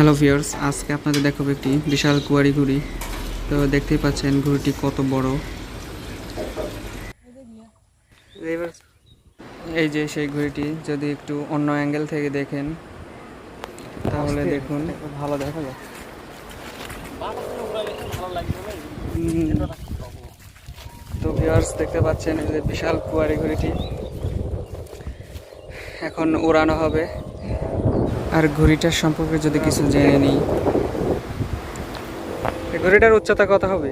Hello viewers আজকে আপনাদের দেখাবো একটি বিশাল কুয়ারি ঘুড়ি। তো দেখতেই পাচ্ছেন ঘুড়িটি কত বড়। এই যে সেই ঘুড়িটি যদি একটু অন্য অ্যাঙ্গেল থেকে দেখেন তাহলে দেখুন। ভালো দেখা যায় তো ভিউয়ার্স দেখতে পাচ্ছেন এই যে বিশাল কুয়ারি ঘুড়িটি। এখন উড়ানো হবে। আর ঘুড়িটার সম্পর্কে যদি কিছু জেনে নিই। ঘড়িটার উচ্চতা কত হবে?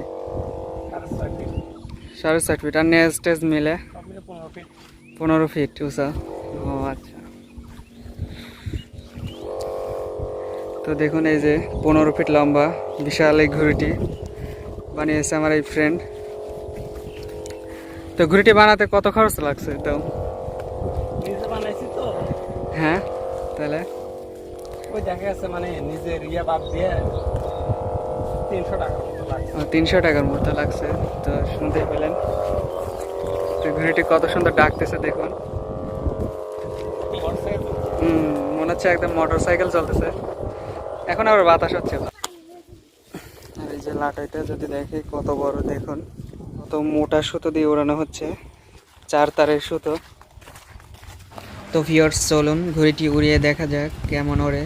সাড়ে ষাট ফিট আর নেজ টেজ মিলে? পনেরো ফিট উঁচা। ও আচ্ছা। তো দেখুন এই যে পনেরো ফিট লম্বা বিশাল এই ঘুড়িটি বানিয়েছে আমার এই ফ্রেন্ড তো ঘুড়িটি বানাতে কত খরচ লাগছে তো। হ্যাঁ তাহলে? ওই দেখা যাচ্ছে মানে নিজের ইয়ে বাদ দিয়ে তিনশো টাকার মতো লাগছে। তিনশো টাকার মতো লাগছে, তো শুনতে পেলেন। তো কত সুন্দর ডাকতেছে, দেখুন। মনে হচ্ছে একদম মোটর সাইকেল চলতেছে। এখন আবার বাতাস হচ্ছে। আর এই যে লাটাইটা যদি দেখি, কত বড়, দেখুন। কত মোটা সুতো দিয়ে ওড়ানো হচ্ছে। চার তারের সুতো। তো ভিওর্স চলুন ঘড়িটি উড়িয়ে দেখা যাক কেমন ওড়ে।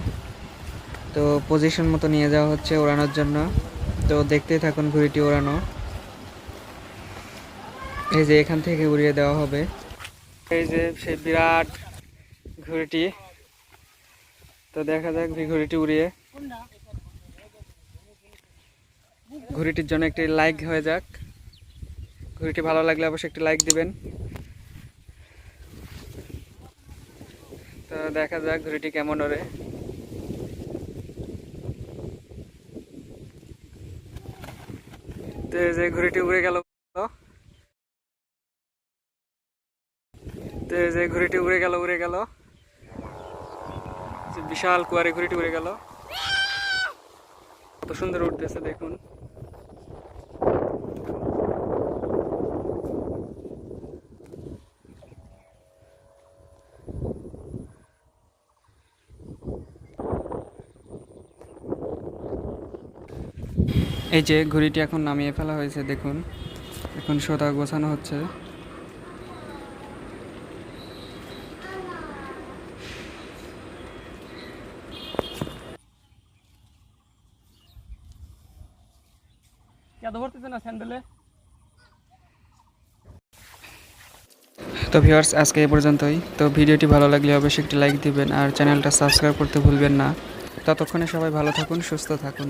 তো পজিশন মতো নিয়ে যাওয়া হচ্ছে ওড়ানোর জন্য। তো দেখতেই থাকুন ঘড়িটি ওড়ানো। এই যে এখান থেকে উড়িয়ে দেওয়া হবে। এই যে সেই বিরাট ঘড়িটি। তো দেখা যাক ঘড়িটি উড়িয়ে। ঘড়িটির জন্য একটি লাইক হয়ে যাক। ঘড়িটি ভালো লাগলে অবশ্যই একটি লাইক দিবেন। তো দেখা যাক ঘড়িটি কেমন ওরে যে ঘড়িটি উড়ে গেল। তো যে ঘড়িটি উড়ে গেল উড়ে গেল। বিশাল কুয়ারে ঘুড়িটি উড়ে গেল। কত সুন্দর উঠতেছে দেখুন। এই যে ঘুড়িটি এখন নামিয়ে ফেলা হয়েছে দেখুন। এখন সোতা গোছানো হচ্ছে। তো ভিউয়ার্স আজকে এই পর্যন্তই। তো ভিডিওটি ভালো লাগলে অবশ্যই একটি লাইক দিবেন আর চ্যানেলটা সাবস্ক্রাইব করতে ভুলবেন না। ততক্ষণে সবাই ভালো থাকুন সুস্থ থাকুন।